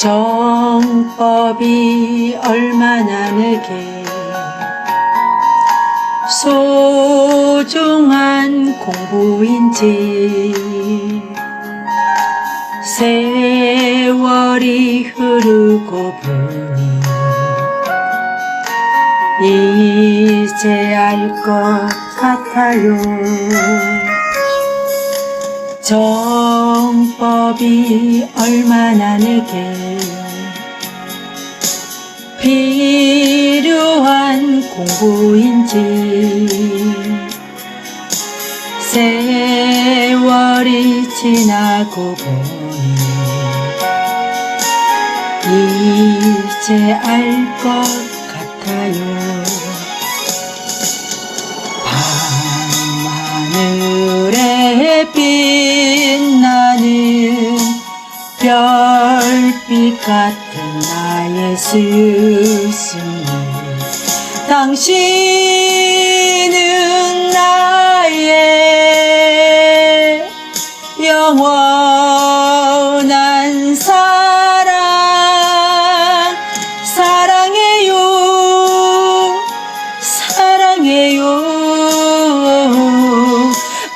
정법이 얼마나 내게 소중한 공부인지 세월이 흐르고 보니 이제 알 것 같아요. 정 법이 얼마나 내게. 필요한 공부인지. 세월이 지나고 보니 이제 알 것 같아요. 밤하늘에 빛나는 별빛 같은 나의 스승님 당신은 나의 영원한 사랑. 사랑해요. 사랑해요.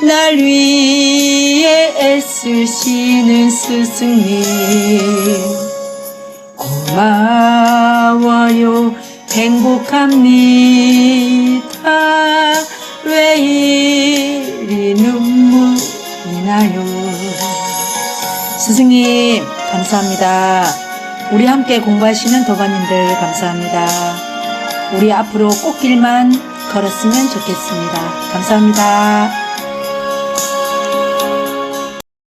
날 위해 애쓰시는 스승님 고마워요. 행복합니다. 왜 이리 눈물이 나요? 스승님 감사합니다. 우리 함께 공부하시는 도반님들 감사합니다. 우리 앞으로 꽃길만 걸었으면 좋겠습니다. 감사합니다